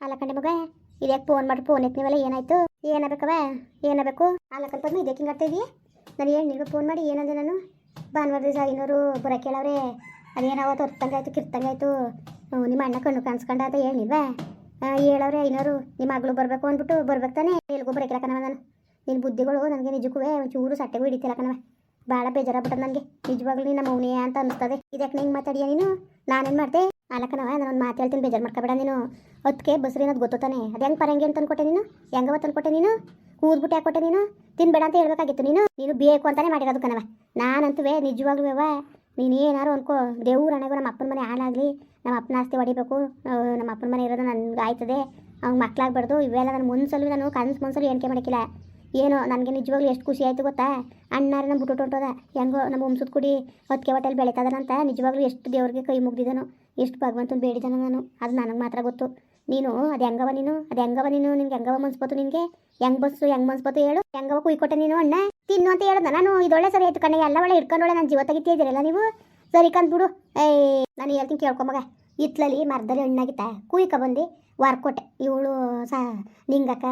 ಅಲ್ಲ ಕಂಡೆ ಮಗ ಇದ್ಯಾಕೆ ಫೋನ್ ಮಾಡಿ ಫೋನ್ ಎತ್ತೀವಲ್ಲ ಏನಾಯ್ತು? ಏನಾಗಬೇಕವ ಏನಾಗಬೇಕು ಅಲ್ಲ ಕಲ್ಪ ಇದಕ್ಕೆ ಹಿಂಗೆ ಇದೀಯ ನಾನು ಏನು ನಿಮಗೆ ಫೋನ್ ಮಾಡಿ ಏನಂದೆ ನಾನು? ಭಾನುವಾರ ದಿವಸ ಐನೂರು ಬರ ಕೇಳವ್ರೆ. ಅದೇನಾವ ತೊರ್ತಂಗಾಯ್ತು ಕಿರ್ತಂಗಾಯ್ತು ಹ್ಞೂ, ನಿಮ್ಮ ಅಣ್ಣ ಕಣ್ಣು ಕಾಣಿಸ್ಕೊಂಡ ಅಂತ ಹೇಳಿಲ್ವಾ? ಹೇಳವ್ರೆ ಐನೂರು ನಿಮ್ಮ ಮಗಳು ಬರಬೇಕು ಅಂದ್ಬಿಟ್ಟು ಬರ್ಬೇಕು ತಾನೆ? ಎಲ್ಗೂ ಬರಕಿಲ್ಲ ಕಣವ ನಾನು. ನಿನ್ನ ಬುದ್ಧಿಗಳು ನನಗೆ ನಿಜಕ್ಕೂ ಒಂಚೂರು ಸಟ್ಟೆಗೂ ಹಿಡಿತಿಲ್ಲ ಕಣವ ಭಾಳ ಬೇಜಾರಾಗ್ಬಿಟ್ಟದ ನನಗೆ. ನಿಜವಾಗ್ಲೂ ನಿನ್ನ ಮೌನೇ ಅಂತ ಅನಿಸ್ತದೆ ಇದಕ್ಕೆ ಹಿಂಗೆ ಮಾತಾಡಿಯ ನೀನು? ನಾನೇನು ಮಾಡ್ದೆ? ನಾನು ಒಂದು ಮಾತು ಹೇಳ್ತೀನಿ ಬೇಜಾರು ಮಾಡ್ಕೊಬೇಡ ನೀನು. ಅದಕ್ಕೆ ಬಸ್ರಿ ಅನ್ನೋದು ಗೊತ್ತಾನೆ ಅದು ಹೆಂಗೆ ಪರಂಗಿ ಅಂತ ಅನ್ಕೊಟ್ಟೆ ನೀನು? ಹೆಂಗವ ತಂದ್ಕೊಟ್ಟೆ ನೀನು? ಕೂದ್ಬಿಟ್ಟು ಹಾಕೊಟ್ಟೆ ಕೊಟ್ಟೆ ನೀನು? ತಿನ್ಬೇಡ ಅಂತ ಹೇಳ್ಬೇಕಾಗಿತ್ತು ನೀನು? ನೀನು ಬೇಕು ಅಂತಾನೆ ಮಾಡಿರೋದು ಕಣವ ನಾನಂತೂ ನಿಜವಾಗ್ಲೂ ನೀನು ಏನಾರು ಅನ್ಕೋ. ದೇವ್ರ ಹಣೆಗೂ ನಮ್ಮ ಅಪ್ಪನ ಮನೆ ಹಾಳಾಗಲಿ. ನಮ್ಮ ಅಪ್ಪನ ಆಸ್ತಿ ಹೊಡಿಬೇಕು ನಮ್ಮ ಅಪ್ಪನ ಮನೆ ಇರೋದು ನನ್ಗೆ ಆಯ್ತದೆ. ಅವ್ನ ಮಕ್ಳಾಗ್ಬಾರ್ದು. ಇವೆಲ್ಲ ನಾನು ಮುನ್ಸಲು ನಾನು ಕನ್ಸು ಮುನ್ಸಲು ಏನ್ಕೆ ಮಾಡಿಕ್ಕಿಲ್ಲ ಏನೋ ನನಗೆ ನಿಜವಾಗ್ಲೂ ಎಷ್ಟು ಖುಷಿ ಆಯಿತು ಗೊತ್ತಾ? ಅಣ್ಣಾರ ನಮ್ಮ ಬಿಟ್ಟು ಹೊಂಟೋದ ಹೆಂಗೋ ನಮ್ಮ ಹುಂಸದ ಕುಡಿ ಹೊತ್ತಿಗೆ ಹೊಟ್ಟೆಲಿ ಬೆಳೀತದನಂತ ನಿಜವಾಗ್ಲೂ ಎಷ್ಟು ದೇವ್ರಿಗೆ ಕೈ ಮುಗ್ದಿದನು. ಎಷ್ಟು ಭಗವಂತನ ಬೇಡಿದನು ನಾನು. ಅದು ನನಗೆ ಮಾತ್ರ ಗೊತ್ತು. ನೀನು, ಅದು ಹೆಂಗವ ನೀನು, ಅದು ಹೆಂಗವ ನೀನು, ನಿನ್ಗೆ ಹೆಂಗವ ಮನ್ಸ್ಬೋದು ನಿನಗೆ? ಹೆಂಗ್ ಬಸ್ಸು, ಹೆಂಗ್ ಮನ್ಸ್ಬೋದು ಹೇಳು? ಹೆಂಗವ ಕುಯ್ಕೊಟ್ಟೆ ನೀನು ಅಣ್ಣ? ತಿನ್ನು ಅಂತ ಹೇಳ್ದ ನಾನು? ಇದೊಳ್ಳೆ ಸರಿ ಆಯ್ತು ಕಣ್ಣ, ಎಲ್ಲ ಒಳ್ಳೆ ಇಟ್ಕೊಂಡೊಳ್ಳೆ ನಾನು ಜೀವ ತೆಗಿತಿದ್ದೀರಲ್ಲ ನೀವು? ಸರಿ ಕಂದ್ಬಿಡು ಏಯ್, ನಾನು ಹೇಳ್ತೀನಿ ಕೇಳ್ಕೊಂಬಗ ಇತ್ಲಲ್ಲಿ ಮರದಲ್ಲಿ ಹಣ್ಣಾಗಿತ್ತ. ಕುಯ್ಕ ಬಂದು, ವಾರ್ಕೊಟ್ಟೆ. ಇವಳು ಸಾ, ನಿಂಗಕ್ಕ,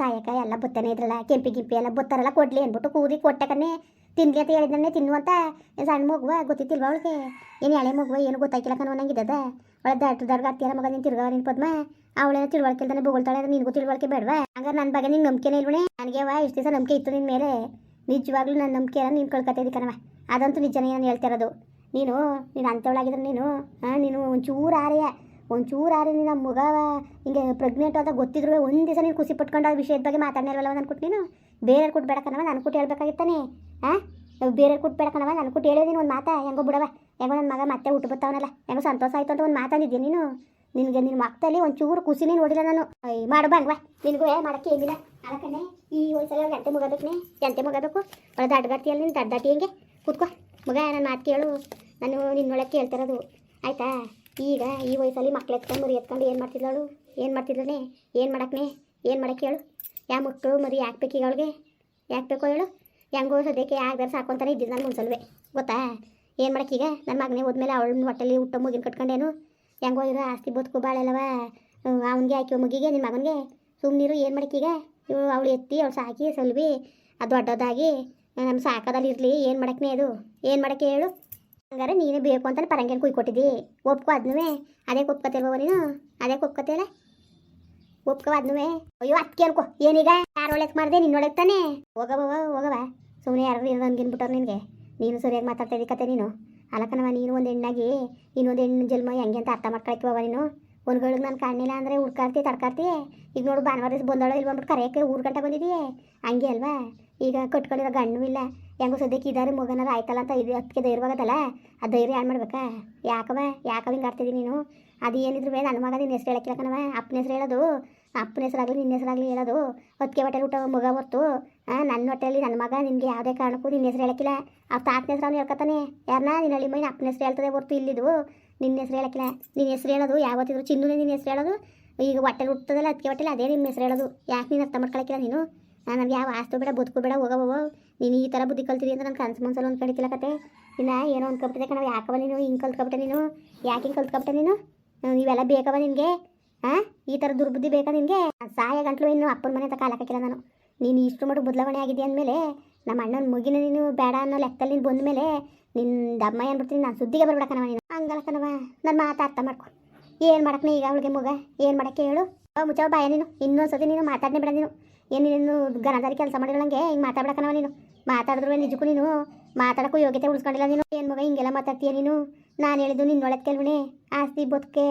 ತಾಯಕ್ಕ ಎಲ್ಲ ಬುತ್ತನೇ ಇದ್ರಲ್ಲ, ಕೆಂಪಿ ಗಿಂಪಿ ಎಲ್ಲ ಬತ್ತಾರಲ್ಲ, ಕೊಡ್ಲಿ ಅಂದ್ಬಿಟ್ಟು ಕೂದಿ ಕೊಟ್ಟೆ ಕಣ್ಣೆ. ತಿನ್ಲಿ ಅಂತ ಹೇಳಿದ್ರೆ ತಿನ್ನು ಅಂತ. ಸಣ್ಣ ಮಗುವ ಗೊತ್ತಿತ್ತಿಲ್ವ ಅವಳಿಗೆ? ಏನು ಎಳೆ ಮಗುವ ಏನು ಗೊತ್ತಾಯ್ಕಿಲ್ಲ ನಂಗೆ ನಂಗಿದ್ದದ ಒಳ್ಳೆ ದಡ್ ದಡ್ಗ ಅತ್ತಿಯರ ಮಗ ನೀನು ತಿರ್ಗವ ನೀನು ಪದ್ಮ. ಅವಳೇನೋ ತಿಳುವಳಿಕೆ ಇಲ್ದಾನೆ ಬೊಗಳ್ತಾಳೆ ಅದು ನಿನಗೂ ತಿಳುವಳಿಕೆ ಬೇಡವಾ? ಹಂಗಾರೆ ನನ್ನ ಬಗ್ಗೆ ನಿಂಗೆ ನಂಬಿಕೆನೇ ಇಲ್ವಣೆ? ನನಗೆ ವಾ ಇಷ್ಟು ದಿವಸ ನಂಬಿಕೆ ಇತ್ತು ನಿನ್ನ ಮೇಲೆ. ನಿಜವಾಗ್ಲೂ ನನ್ನ ನಂಬಿಕೆ ನೀನು ಕಳ್ಕೊತಾ ಕಣವ ಅದಂತೂ ನಿಜನೇ ನಾನು ಹೇಳ್ತಿರೋದು ನೀನು ನೀನು ಅಂಥವಳಾಗಿದ್ರೆ ನೀನು ಹಾಂ ನೀನು ಒಂಚೂರು ಆರೆಯ. ಒಂಚೂರು ಆರೆ ನಿನ್ನ ಮಗ ಹಿಂಗೆ ಪ್ರೆಗ್ನೆಂಟ್ ಅಂತ ಗೊತ್ತಿದ್ರು ಒಂದು ದಿವಸ ನೀನು ಖುಷಿ ಪಟ್ಕೊಂಡು ಆ ವಿಷಯದ ಬಗ್ಗೆ ಮಾತಾಡ್ನಿಲ್ವಲ್ಲ ನಾನು ಅಂದ್ಕೊಟ್ಟು ನೀನು? ಬೇರೆ ಕೊಟ್ಬೇಡ ಕಣವ ನಾನು ಕೊಟ್ಟು ಹೇಳ್ಬೇಕಾಗಿತ್ತಾನೆ. ಹಾಂ ಬೇರೆ ಕೊಟ್ಬೇಡ ಕಣವ ನಾನು ಕೊಟ್ಟು ಹೇಳಿದೀನಿ ಒಂದು ಮಾತಾ, ಹೆಂಗೋ ಬಿಡವ ಹೆಂಗೋ ನನ್ನ ಮಗ ಮತ್ತೆ ಹುಟ್ಟು ಬರ್ತಾವನಲ್ಲ, ಹೆಂಗೋ ಸಂತೋಷ ಆಯ್ತು ಅಂತ ಒಂದು ಮಾತಾಡಿದ್ದೆ ನೀನು? ನಿನಗೆ ನಿನ್ನ ಮಕ್ಕಳಲ್ಲಿ ಒಂಚೂರು ಖುಷಿನೇ ನೋಡಿಲ್ಲ ನಾನು. ಮಾಡು ಬಂಗ್ವಾ ನಿನಗೂ ಮಾಡಕ್ಕೆ ಏನಿಲ್ಲ. ಅದಕ್ಕನೆ ಈ ವಯಸ್ಸಲ್ಲಿ ಗಂಟೆ ಮುಗಬೇಕನೆ ಗಂಟೆ ಮುಗಬೇಕು. ಒಳ್ಳೆ ದಡ್ಡಗಟ್ಟಿಯಲ್ಲಿ ನೀನು ದಡ್ಡಾಟಿ ಹೆಂಗೆ. ಕೂತ್ಕೋ. ಮಗ ನನ್ನ ಮಾತು ಕೇಳು. ನಾನು ನಿನ್ನೊಳಗೆ ಕೇಳ್ತಿರೋದು. ಆಯ್ತಾ? ಈಗ ಈ ವಯಸ್ಸಲ್ಲಿ ಮಕ್ಳು ಎತ್ಕೊಂಡು ಮರಿ ಎತ್ಕೊಂಡು ಏನು ಮಾಡ್ತಿದ್ಲಳು ಏನು ಮಾಡ್ತಿದ್ಲನೆ? ಏನು ಮಾಡಕ್ನೆ? ಏನು ಮಾಡಕ್ಕೆ ಹೇಳು? ಯಾವ ಮಕ್ಕಳು ಮರಿ ಯಾಕೆ ಬೇಕು ಈಗ ಅವಳಿಗೆ? ಯಾಕೆ ಬೇಕೋ ಹೇಳು? ಹೆಂಗೋ ಸದ್ಯಕ್ಕೆ ಯಾವ್ದಾರು ಸಾಕೊಂತಾನೆ ಇದ್ದಿದ್ದು ನಾನು ಮುನ್ಸಲ್ವೇ. ಗೊತ್ತಾ? ಏನು ಮಾಡಕ್ಕೀಗ ನನ್ನ ಮಗನೇ ಹೋದ್ಮೇಲೆ ಅವಳ ಹೊಟ್ಟೆಲಿ ಊಟ ಮುಗಿನ ಕಟ್ಕೊಂಡೇನು? ಹೆಂಗೋ ಇರೋ ಆಸ್ತಿ ಬದುಕು ಬಾಳೆಲ್ಲವ ಅವನಿಗೆ ಹಾಕಿ ಮಗಿಗೆ ನಿನ್ನ ಮಗನಿಗೆ? ಸುಮ್ಮನಿರು ಏನು ಮಾಡಕ್ಕೀಗ ಇವಳು ಅವಳು ಎತ್ತಿ, ಅವಳು ಸಾಕಿ, ಸಲ್ವಿ, ಅದು ದೊಡ್ಡದಾಗಿ ನಮ್ಮ ಸಾಕದಲ್ಲಿ ಇರಲಿ ಏನು ಮಾಡಕ್ಕೆ ಅದು? ಏನು ಮಾಡಕ್ಕೆ ಹೇಳು? ಹಂಗಾರೆ ನೀನೇ ಬೇಕು ಅಂತ ಪರಂಗಿನ ಕುಯ್ಕೊಟ್ಟಿದ್ದಿ ಒಪ್ಕೊ ಅದ್ನುವೆ. ಅದೇ ಒಪ್ಕೊತಿಲ್ವ ನೀನು. ಅದೇ ಒಪ್ಕೊತಿಲ್ಲ ಒಪ್ಕೋ ಅದ್ನುವೆ. ಅಯ್ಯೋ ಅದಕ್ಕೆ ಅನ್ಕೋ. ಏನೀಗ? ಯಾರು ಒಳಗೆ ಮಾಡಿದೆ? ನಿನ್ನ ಒಳಗೆ ತಾನೆ? ಹೋಗವ ಹೋಗವ ಸುಮ್ಮನೆ ಯಾರು ನನ್ಗಿನ್ಬಿಟ್ಟವ್ರು ನಿನಗೆ. ನೀನು ಸರಿಯಾಗಿ ಮಾತಾಡ್ತಾ ಕತೆ ನೀನು. ಅಲಕನವ ನೀನು ಒಂದು ಹೆಣ್ಣಾಗಿ. ಇನ್ನೊಂದು ಹೆಣ್ಣು ಜನ್ಮ ಹೆಂಗೆ ಅಂತ ಅರ್ಥ ಮಾಡ್ಕೊಳಕ್ಕಿವ ನೀನು. ಒಂದ್ಗಳಿಗೆ ನಾನು ಕಾಣಲಿಲ್ಲ ಅಂದರೆ ಹುಡ್ಕಾಡ್ತಿ, ತಡ್ಕಾಡ್ತಿ. ಈಗ ನೋಡು ಭಾನುವಾರ ದಿವಸ ಬಂದೋಳ ಇಲ್ಲಿ ಬಂದ್ಬಿಟ್ಟು ಕರೆಯೋಕ್ಕೆ ಊರು ಗಂಟೆ ಬಂದಿದ್ದೀಯೇ ಹಂಗೆ ಅಲ್ವಾ? ಈಗ ಕಟ್ಕೊಂಡಿರೋ ಗಣ್ಣು ಇಲ್ಲ. ಹೆಂಗೋ ಸದ್ಯಕ್ಕೆ ಇದಾರೆ ಮಗನಾರ, ಆಯ್ತಲ್ಲ ಅಂತ ಇದು ಅದಕ್ಕೆ ಧೈರ್ಯವಾಗದಲ್ಲ ಆ ಧೈರ್ಯ ಏನು ಮಾಡ್ಬೇಕಾ? ಯಾಕವ? ಯಾಕವ ಹಿಂಗೆ ಆಡ್ತಿದ್ದೀನಿ ನೀನು? ಅದು ಏನಿದ್ರು ನನ್ನ ಮಗ ನಿನ್ನ ಹೆಸ್ರು ಹೇಳಕ್ಕಿಲ್ಲ ಕಣವ ಅಪ್ಪನ ಹೆಸ್ರು ಹೇಳೋದು, ಅಪ್ಪನ ಹೆಸರಾಗಲಿ ನಿನ್ನ ಹೆಸರಾಗಲಿ ಹೇಳೋದು. ಹೊತ್ತಿಗೆ ಬಟ್ಟೆ ಊಟ ಮಗ ಹೊರ್ತು ನನ್ನ ಹೊಟ್ಟೆಯಲ್ಲಿ ನನ್ನ ಮಗ ನಿನಗೆ ಯಾವುದೇ ಕಾರಣಕ್ಕೂ ನಿನ್ನ ಹೆಸ್ರು ಹೇಳಕ್ಕಿಲ್ಲ. ಆ ತಾತನ ಹೆಸ್ರು ಅವ್ನು ಹೇಳ್ಕೊತಾನೆ. ಯಾರನ್ನ ನಿನ್ನ ಹಳ್ಳಿ ಮೈನ ಅಪ್ಪನ ಹೆಸ್ರು ಹೇಳ್ತದೆ ಹೊರ್ತು ಇಲ್ಲಿದು. ನಿನ್ನ ಹೆಸ್ರು ಹೇಳಕ್ಕಿಲ್ಲ. ನಿನ್ನ ಹೆಸ್ರು ಹೇಳೋದು, ಯಾವತ್ತಿದ್ರು ಚಿನ್ನೂ ನಿನ್ನ ಹೆಸ್ರು ಹೇಳೋದು. ಈಗ ಹೊಟ್ಟೆಲಿ ಹುಟ್ಟದಲ್ಲ ಅದಕ್ಕೆ ಹೊಟ್ಟೆಲಿ ಅದೇ ನಿಮ್ಮ ಹೆಸ್ರು ಹೇಳೋದು. ಯಾಕೆ ನೀನು ಅರ್ಥ ಮಾಡ್ಕೊಳಕ್ಕಿಲ್ಲ ನೀನು? ನನಗೆ ಯಾವ ಆಸ್ತು ಬೇಡ, ಬದುಕು ಬೇಡ ಹೋಗವ ನೀನು ಈ ಥರ ಬುದ್ಧಿ ಕಲ್ತಿದ್ದೀನಿ ಅಂತ ನನ್ನ ಕನ್ಸು ಮನ್ಸಲ್ಲಿ ಒಂದು ಕಡಿತಿಲ್ಲ ಕತೆ. ಇನ್ನು ಏನೋ ಅಂದ್ಕೊಬಿಟ್ಟಿದೆ ಕಣವ ಯಾಕವ ನೀನು? ಹಿಂಗೆ ಕಲ್ತ್ಕೊಬಿಟ್ಟೆ ನೀನು? ಯಾಕೆ ಹಿಂಗೆ ಕಲ್ತ್ಕೊಬಿಟ್ಟೆ ನೀನು? ಇವೆಲ್ಲ ಬೇಕವ ನಿನಗೆ? ಹಾಂ ಈ ಥರ ದುರ್ಬುದ್ಧಿ ಬೇಕಾ ನಿನಗೆ? ಸಾಯ ಗಂಟ್ಲು ಇನ್ನು ಅಪ್ಪನ ಮನೆ ಅಂತ ಕಾಲ ಹಾಕಿಲ್ಲ ನಾನು. ನೀನು ಇಷ್ಟು ಮಟ್ಟು ಬದಲಾವಣೆ ಆಗಿದೆ ಅಂದಮೇಲೆ, ನಮ್ಮ ಅಣ್ಣನ ಮುಗಿನ ನೀನು ಬೇಡ ಅನ್ನೋ ಲೆಕ್ಕದಲ್ಲಿ ನೀನು ಬಂದಮೇಲೆ ನಿನ್ನ ಅಮ್ಮ ಏನ್ಬಿಡ್ತೀನಿ ನಾನು ಸುದ್ದಿಗೆ ಬರ್ಬೇಡ ಕಣವ ನೀನು. ಹಂಗಲ್ಲ ಕಣವ ನನ್ನ ಮಾತು ಅರ್ಥ ಮಾಡ್ಕೊ. ಏನು ಮಾಡಕ್ಕೆ ಈಗ ಅವಳಿಗೆ ಮಗ? ಏನು ಮಾಡೋಕ್ಕೆ ಹೇಳು? ಮುಚ್ಚವ ಬಾಯ ನೀನು. ಇನ್ನೊಂದ್ಸತಿ ನೀನು ಮಾತಾಡನೆ ಬಿಡ ನೀನು. ಏನು ನೀನು ಗನದಾರಿ ಕೆಲಸ ಮಾಡಿರೋಂಗೆ ಹಿಂಗೆ ಮಾತಾಡ್ಬೇಕನವ ನೀನು. ಮಾತಾಡಿದ್ರು ನಿಜಕ್ಕೂ ನೀನು. ಮಾತಾಡೋಕ್ಕೂ ಯೋಗ್ಯತೆ ಉಳಿಸ್ಕೊಂಡಿಲ್ಲ ನೀನು. ಏನು ಮಗ, ಹಿಂಗೆಲ್ಲ ಮಾತಾಡ್ತೀಯ ನೀನು? ನಾನು ಹೇಳಿದ್ದು ನಿನ್ನೊಳಗೆ ಕೆಲವೇ ಆಸ್ತಿ, ಬದುಕೆ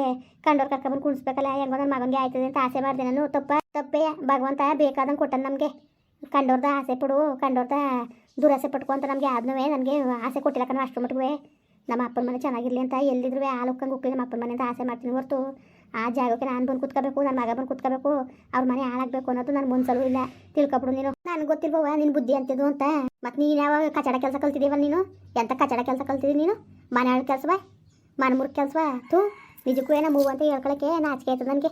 ಕಂಡೋರ್ ಕರ್ಕೊಂಡು ಕುಣಿಸ್ಬೇಕಲ್ಲ ಹೆಂಗ ನನ್ನ ಮಗನಿಗೆ ಆಯ್ತದೆ ಅಂತ ಆಸೆ ಮಾಡಿದೆ ನಾನು. ತಪ್ಪ? ತಪ್ಪೇ. ಭಗವಂತ ಬೇಕಾದಂಗೆ ಕೊಟ್ಟನು ನಮಗೆ. ಕಂಡೋರ್ದ ಆಸೆ ಪಡು. ಕಂಡೋರ್ದ ದುರಾಸೆ ಪಟ್ಕೊ ಅಂತ ನಮಗೆ ಆದ್ನೂ ನನಗೆ ಆಸೆ ಕೊಟ್ಟಿಲ್ಲ ಕಣ ಅಷ್ಟು ಮಟ್ಟಿಗೆ ನಮ್ಮ ಅಪ್ಪನ ಮನೆ ಚೆನ್ನಾಗಿರಲಿ ಅಂತ ಎಲ್ಲಿದ್ರು ಆಲೋಕಂಗೆ ಉಕ್ಕಂಗೆ ಉಕ್ಕಿ ನಮ್ಮ ಅಪ್ಪನ ಮನೆ ಅಂತ ಆಸೆ ಮಾಡ್ತೀನಿ ಹೊರ್ತು. ಆ ಜಾಗಕ್ಕೆ ನಾನು ಬಂದು ಕುತ್ಕೋಬೇಕು, ನನ್ನ ಮಗ ಬಂದು ಕುತ್ಕೋಬೇಕು, ಅವ್ರ ಮನೆ ಹಾಳಾಗಬೇಕು ಅನ್ನೋದು ನನ್ನ ಮುನ್ಸಲು ಇಲ್ಲ. ತಿಳ್ಕೊಬಿಡು ನೀನು. ನನಗೆ ಗೊತ್ತಿಲ್ವವ ನಿನ್ನ ಬುದ್ಧಿ ಅಂತಿದ್ದು ಅಂತ? ಮತ್ತು ನೀನು ಯಾವಾಗ ಕಚಡ ಕೆಲಸ ಕಲ್ತಿದ್ದೀವ ನೀನು? ಎಂತ ಕಚಡ ಕೆಲಸ ಕಲ್ತಿದ್ದೀನಿ ನೀನು? ಮನೆ ಹಾಳು ಕೆಲಸವಾ ಮನೆ ಮುರ್ಕ್ ಕೆಲಸವ ತೂ ನಿಜಕ್ಕೂ ಏನೋ ಮೂವ್ ಅಂತ ಹೇಳ್ಕೊಳಕ್ಕೆ ನಾಚಿಕೆ ಆಯ್ತದ ನನಗೆ.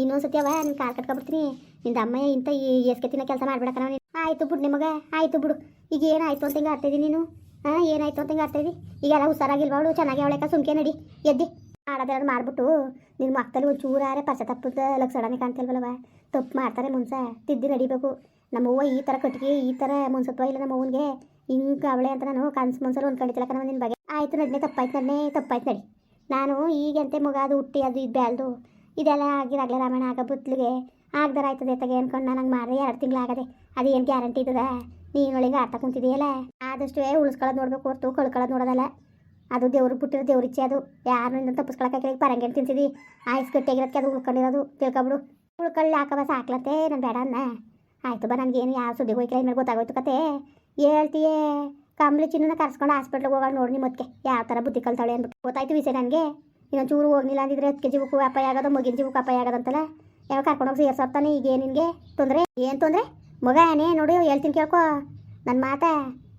ಇನ್ನೊಂದು ಸತಿ ಅವ ನಾನು ಕಾಲು ಕಟ್ಕೊಬಿಡ್ತೀನಿ. ನಿಂದ ಅಮ್ಮ ಇಂಥ ಎಸ್ಕೆ ತಿನ್ನೋ ಕೆಲಸ ಮಾಡ್ಬೇಡ ಕಣ ನೀನು. ಆಯಿತು ಬಿಡು ನಿಮಗ, ಆಯಿತು ಬಿಡು. ಈಗ ಏನಾಯಿತು ಅಂತ ಹಿಂಗೆ ಆಡ್ತಿದ್ದೀನಿ ನೀನು? ಹಾಂ ಏನಾಯಿತು ಅಂತ ಹಿಂಗೆ ಆಡ್ತಾಯಿದ್ದೀನಿ ಈಗೆಲ್ಲ ಹುಷಾರಾಗಿಲ್ವ ಚೆನ್ನಾಗಿ ಅವಳೆಕ ಸುಮ್ಕೆ ನಡಿ. ಎದ್ದಿ. ಮಾಡೋದೇನಾದ್ರು ಮಾಡ್ಬಿಟ್ಟು ನಿನ್ನ ಮಕ್ಕಳು ಒಂದು ಚೂರಾರೆ ಪಸ ತಪ್ಪದ ಲಕ್ಷಣನೇ ಕಾಣ್ತಿಲ್ವಲ್ಲವ? ತಪ್ಪು ಮಾಡ್ತಾರೆ ಮುಂಚೆ ತಿದ್ದಿ ನಡಿಬೇಕು. ನಮ್ಮವ್ವ ಈ ಥರ ಕಟ್ಟಿಗೆ, ಈ ಥರ ಮುನ್ಸತ್ವ ಇಲ್ಲ ನಮ್ಮ ಅವ್ವನಿಗೆ. ಹಿಂಗೆ ಅವಳೆ ಅಂತ ನಾನು ಕನ್ಸು ಒಂದು ಅಂದ್ಕೊಂಡಿದ್ದಿಲ್ಲ ಕಣ ನಿನ್ನ ಬಗ್ಗೆ. ಆಯಿತು ನಡ್ನೆ, ತಪ್ಪಾಯ್ತು ನಡ್ನೆ, ತಪ್ಪಾಯ್ತು ನಡಿ. ನಾನು ಈಗಂತೆ ಮಗ ಅದು ಹುಟ್ಟಿ, ಅದು ಇದು ಬ್ಯಾಲ್ದು ಇದೆಲ್ಲ ಆಗಿರಾಗಲೇ ರಾಮಾಯಣ ಆಗ ಬುತ್ತಲಿಗೆ ಆಗ್ದಾರ ಆಯ್ತದೆ ತಗೆ ಅನ್ಕೊಂಡು ನಾನು ಹಂಗೆ ಮಾಡಿದೆ ಎರಡು ತಿಂಗಳಾಗದೆ ಏನು ಗ್ಯಾರಂಟಿ ಇದ್ದದ? ನೀನು ಒಳಗೆ ಆಟ ಕುಂತಿದೆಯಲ್ಲ? ಆದಷ್ಟು ಉಳಿಸ್ಕೊಳ್ಳೋದು ನೋಡಬೇಕು ಹೊರ್ತು ಕಳ್ಕೊಳ್ಳೋದು ನೋಡೋದಲ್ಲ. ಅದು ದೇವ್ರಿಗೆ ಬಿಟ್ಟಿರೋ ದೇವ್ರಿಚ್ಛೆ ಅದು. ಯಾರು ಯಾರನ್ನ ತಪ್ಪಿಸ್ಕೊಳಕ್ಕೆ ಪರಂಗೇನು ತಿನ್ಸಿದಿ. ಆಯ್ಸ್ ಗಟ್ಟಿಯಾಗಿರೋದಕ್ಕೆ ಅದು ಉಳ್ಕೊಂಡಿರೋದು. ತಿಳ್ಕೊಬಿಡು. ಉಳ್ಕೊಳ್ಳಿ ಬಸ್ ಸಾಕ್ಲತ್ತೆ ನಾನು ಬೇಡ ಅನ್ನ. ಆಯ್ತು ಬಾ ನನಗೇನು ಯಾವ ಸುದ್ದಿ ಹೋಯ್ಕಿಲ್ಲ. ಇನ್ಮೇಲೆ ಗೊತ್ತಾಗೋಯ್ತು ಕತೆ. ಹೇಳ್ತೀಯೇ? ಕಂಬಳಿ ಚಿನ್ನ ಕರ್ಸ್ಕೊಂಡು ಹಾಸ್ಪಿಟ್ಲಿಗೆ ಹೋಗೋಣ ನೋಡಿ ನಿಮ್ಮದಕ್ಕೆ ಯಾವ ಥರ ಬುದ್ಧಿ ಕಲ್ತಾಳೆ ಅಂದ್ಬಿಟ್ಟು. ಗೊತ್ತಾಯ್ತು ವಿಷಯ ನನಗೆ. ಇನ್ನೊಂದು ಚೂರು ಹೋಗ್ಲಿಲ್ಲ ಅಂದಿದ್ರೆ ಹತ್ತು ಕೆ ಜಿ ಉಪ್ಪು ಅಪಾಯ ಆಗೋದು ಮಗಿನ ಜೀವಕ್ಕೆ ಅಪಾಯ ಆಗೋದಂತಲ್ಲ. ಯಾವ ಕರ್ಕೊಂಡೋಗಿ ಸೇರ್ಸೋರ್ತಾನೆ. ಈಗ ಏನು ನಿನಗೆ? ತೊಂದರೆ? ಏನು ತೊಂದರೆ? ಮಗ ಏನೇ ನೋಡು, ಹೇಳ್ತೀನಿ ಕೇಳ್ಕೊ. ನನ್ನ ಮಾತಾ.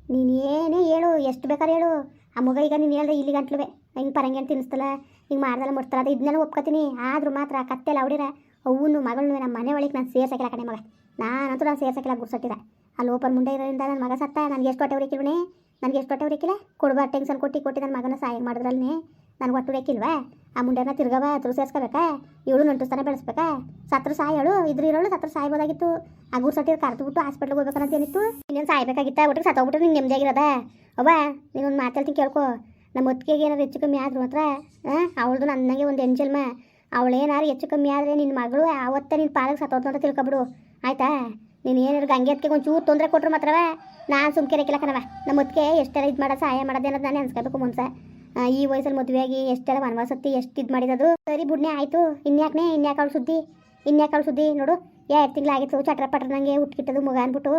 ನೀನು ಏನೇ ಹೇಳು, ಎಷ್ಟು ಬೇಕಾದ್ರೆ ಹೇಳು. ಆ ಮಗ ಈಗ ನೀನು ಹೇಳ್ದೆ ಇಲ್ಲಿ ಗಂಟ್ಲುವೆ. ಹಿಂಗೆ ಪರಂಗೇನು ತಿನ್ನಿಸ್ತಲ್ಲ, ಹಿಂಗೆ ಮಾಡ್ದಲ್ಲ ಮುಡ್ತಲ್ಲ ಅದು ಇದನ್ನೆಲ್ಲ ಒಪ್ಕೊತೀನಿ. ಆದರೂ ಮಾತ್ರ ಕತ್ತೆಲ್ಲ ಅವಡಿರ ಅವನು ಮಗಳನ್ನೂ ನಮ್ಮ ಮನೆ ಒಳಗೆ ನಾನು ಸೇರ್ಸಕ್ಕಿಲ್ಲ ಕಡೆ ಮಗ. ನಾನಂತೂ ನಾನು ಸೇರ್ಸಕ್ಕಿಲ್ಲ ಗುರ್ಸತ್ತಿರ ಅಲ್ಲಿ ಓಪನ್ ಮುಂಡೆ ಇರೋದ್ರಿಂದ ನನ್ನ ಮಗ ಸತ್ತ ನನಗೆ ಎಷ್ಟು ಹೊಟ್ಟೆ ಹೊಡಿಕಿರೋಣೆ ನನಗೆ ಎಷ್ಟು ಹೊಟ್ಟೆ ಉರಿಕಿಲ್ಲ? ಕೊಡ್ಬಾರ್ದು ಟೆನ್ಷನ್ ಕೊಟ್ಟು ಕೊಟ್ಟು ನನ್ನ ಮಗನ ಸಹಾಯ ಮಾಡಿದ್ರಲ್ಲಿ ನನಗೆ ಒಟ್ಟು ಬೇಕಿಲ್ವಾ? ಆ ಮುಂಡೆನ ತಿರ್ಗವ ಹತ್ರ ಸೇರಿಸ್ಕೋಬೇಕಾ? ಇವಳು ನಂಟುಸ್ತಾನೆ ಬೆಳೆಸ್ಬೇಕಾ? ಸತ್ರ ಸಾಯೋಳು ಇದ್ರ ಇರೋಳು ಸತ್ರ ಸಾಯ್ಬೋದಾಗಿತ್ತು. ಆ ಗುರ್ಸಟ್ಟಿರ್ ಕರ್ತು ಬಿಟ್ಟು ಹಾಸ್ಪಿಟ್ಲಿಗೆ ಹೋಗ್ಬೇಕಂತ ಏನಿತ್ತು? ಇನ್ನೇನು ಸಾಯ್ಬೇಕಾಗಿತ್ತ? ಒಟ್ಟಿಗೆ ಸತ್ತೋಗ್ಬಿಟ್ರೆ ನಿಂಗೆ ನೆಮ್ಮದಿಯಾಗಿರೋದ ಅವ್ವ ನೀನೊಂದು ಮಾತಾಡ್ತೀನಿ ಕೇಳ್ಕೊ. ನಮ್ಮ ಒತ್ತಿಗೆಗೆ ಏನಾರು ಹೆಚ್ಚು ಕಮ್ಮಿ ಆದ್ರು ಮಾತ್ರ ಅವಳದು ನನಗೆ ಒಂದು ಎಂಜಲ್ಮ. ಅವಳೇನಾರು ಹೆಚ್ಚು ಕಮ್ಮಿ ಆದರೆ ನಿನ್ನ ಮಗಳು ಆವತ್ತೇ ನಿನ್ನ ಪಾಲಕ್ಕೆ ಸತ್ತೋದು ಅಂತ ತಿಳ್ಕೊಬಿಡು. ಆಯ್ತಾ? ನೀನು ಏನಾರು ಗಂಗೆತ್ಗೆ ಒಂದು ಒಂಚೂರು ತೊಂದರೆ ಕೊಟ್ಟರು ಮಾತ್ರವ? ನಾನು ಸುಮ್ಕಿರಕ್ಕಿಲ್ಲ ಕಣವ ನಮ್ಮ ಒತ್ತಿಗೆ ಎಷ್ಟೆಲ್ಲ ಇದು ಮಾಡೋದು ಸಹಾಯ ಮಾಡೋದು ನಾನು ಅನ್ಸ್ಕೋಬೇಕು ಮುಂಚೆ ಆ, ಈ ವಯಸ್ಸಲ್ಲಿ ಮದುವೆಯಾಗಿ ಎಷ್ಟೆಲ್ಲ ವನವಾಸತ್ತಿ ಎಷ್ಟು ಇದು ಮಾಡಿರೋದು ಸರಿ ಬುಡ್ನೆ, ಆಯಿತು. ಇನ್ಯಾಕನೇ, ಇನ್ಯಾಕೆ ಅವಳು ಸುದ್ದಿ? ಇನ್ಯಾಕೆ ಅವಳು ಸುದ್ದಿ? ನೋಡು. ಎರಡು ತಿಂಗಳಾಗಿತ್ತು? ಚಟ್ರ ಪಟ್ರ ನನಗೆ ಹುಟ್ಕಿಟ್ಟದು ಮಗ ಅಂದ್ಬಿಟ್ಟು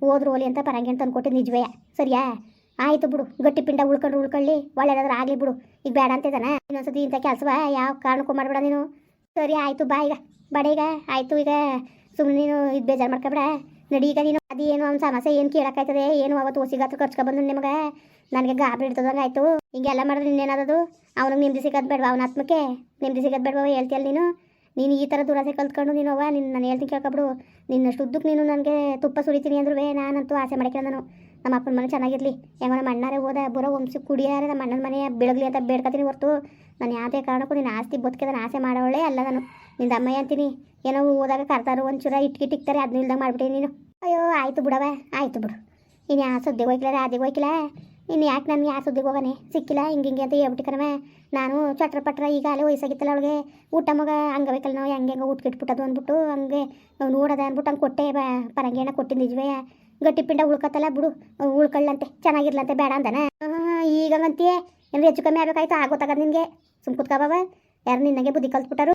ಹೋದ್ರು ಓಲಿ ಅಂತ ಪರಂಗಿ ಅಂತ ಅಂದ್ಕೊಟ್ಟು ನಿಜವೇ ಸರಿಯಾ? ಆಯಿತು ಬಿಡು. ಗಟ್ಟಿ ಪಿಂಡ ಉಳ್ಕೊಂಡು ಉಳ್ಕೊಳ್ಳಿ. ಒಳ್ಳೆದಾದ್ರೆ ಆಗಲಿ ಬಿಡು. ಈಗ ಬೇಡ ಅಂತ ಇದ್ದಾನೆ? ಇನ್ನೊಂದ್ಸತಿ ಇಂಥ ಕೆಲಸವ? ಯಾವ ಕಾರಣಕ್ಕೂ ಮಾಡಬೇಡ ನೀನು. ಸರಿ, ಆಯಿತು. ಬಾ ಈಗ. ಬಡ ಈಗ. ಆಯಿತು ಈಗ. ಸುಮ್ಮನೆ ನೀನು ಇದು ಬೇಜಾರು ಮಾಡ್ಕೊಬೇಡ. ನಡಿ, ಈಗ ನೀನು ಅದೇನು ಅವ್ನ ಸಮಸ್ಯೆ ಏನು ಕೇಳಕ್ಕಾಯ್ತದೆ? ಏನು ಅವತ್ತು ಒಸಿಗಾತ್ರ ಖರ್ಚ್ಕೊ ಬಂದು ನಿಮಗೆ? ನನಗೆ ಗಾಬರಿ ಇಡ್ತದಂಗೆ ಆಯಿತು. ಹಿಂಗೆಲ್ಲ ಮಾಡಿದ್ರೆ ಇನ್ನೇನದು ಅವನಿಗೆ ನಿಮ್ದು ಸಿಗೋದು ಬೇಡ ಅವನ ಆತ್ಮಕ್ಕೆ? ನಿಮ್ದು ಸಿಗೋದು ಬೇಡವಾ ಹೇಳ್ತೀಯಲ್ಲ ನೀನು? ನೀನು ಈ ಥರ ದುರಾಸೆ ಕಲ್ತ್ಕೊಂಡು ನೀನು ಅವ್ವ ನಿನ್ನ ನಾನು ಹೇಳ್ತೀನಿ ಕೇಳ್ಕೊಬಿಡು. ನಿನ್ನ ಶುದ್ಧಕ್ಕೆ ನೀನು ನನಗೆ ತುಪ್ಪ ಸುರಿತೀನಿ ಅಂದ್ರೂ ನಾನಂತೂ ಆಸೆ ಮಾಡ್ಕೊಂಡು ನಾನು. ನಮ್ಮ ಅಪ್ಪನ ಮನೆ ಚೆನ್ನಾಗಿರಲಿ. ಹೆಂಗೋ ನಮ್ಮ ಅಣ್ಣಾರೇ ಹೋದ, ಬರೋ ವಂಶ ಕುಡಿಯಾರೆ, ನಮ್ಮ ಅಣ್ಣನ ಮನೆ ಬೆಳಗ್ಲಿ ಅಂತ ಬೇಡ್ಕೊತೀನಿ ಹೊರ್ತು. ನಾನು ಯಾವುದೇ ಕಾರಣಕ್ಕೂ ನೀನು ಆಸ್ತಿ ಬದುಕಿದ ಆಸೆ ಮಾಡೋಳೆ ಅಲ್ಲ ನಾನು. ನಿಂದ ಅಮ್ಮಯ್ಯ ಅಂತೀನಿ. ಏನೋ ಹೋದಾಗ ಕರ್ತಾರೋ ಒಂಚೂರ ಇಟ್ಕಿಟ್ಟು ಇಕ್ತಾರೆ ಅದನ್ನ ಇಲ್ದಂಗೆ ಮಾಡ್ಬಿಟ್ಟೆ ನೀನು. ಅಯ್ಯೋ, ಆಯಿತು ಬಿಡವ, ಆಯಿತು ಬಿಡು. ಇನ್ನು ಯಾವ ಸುದ್ದಿಗೆ ಹೋಯ್ಕಿಲ್ಲ ರಾದಿಗೆ ಹೋಯ್ಕಿಲ್ಲ ಇನ್ನು ಯಾಕೆ ನನಗೆ ಯಾವ ಸುದ್ದಿಗೆ ಹೋಗಾನೆ? ಸಿಕ್ಕಿಲ್ಲ, ಹಿಂಗೆ ಹಿಂಗೆ ಅಂತ ಹೇಳ್ಬಿಟ್ಟು ಕಣವ ನಾನು ಚಟ್ರ ಪಟ್ರ ಈಗ ಅಲ್ಲೇ ವಯಸ್ಸಾಗಿತ್ತಲ್ಲ ಅವಳಿಗೆ. ಊಟ ಮಗ ಹಂಗಬೇಕಲ್ಲ ನಾವು ಹೆಂಗೆ ಹೆಂಗೆ ಊಟ ಕಿಟ್ಬಿಟ್ಟದು ಅಂದ್ಬಿಟ್ಟು ಹಂಗೆ ನೋಡೋದ ಅಂದ್ಬಿಟ್ಟು ಹಂಗೆ ಕೊಟ್ಟೆ, ಬ ಪರಂಗೇನ ಕೊಟ್ಟಿದ್ದು ನಿಜವೇ. ಗಟ್ಟಿ ಪಿಂಡ ಉಳ್ಕತ್ತಲ್ಲ, ಬಿಡು. ಉಳ್ಕೊಳ್ಳಂತೆ, ಚೆನ್ನಾಗಿರ್ಲಂತೆ, ಬೇಡ ಅಂದನ. ಈಗಂತೀಯ ಏನು ಹೆಚ್ಚು ಕಮ್ಮಿ ಆಗಬೇಕಾಯ್ತು ಆಗೋತಾಗ ನಿನಗೆ. ಸುಮ್ ಕುತ್ಕೊಬವ ಯಾರು ನಿನಗೆ ಬುದ್ಧಿ ಕಲ್ತ್ಬಿಟ್ಟಾರು.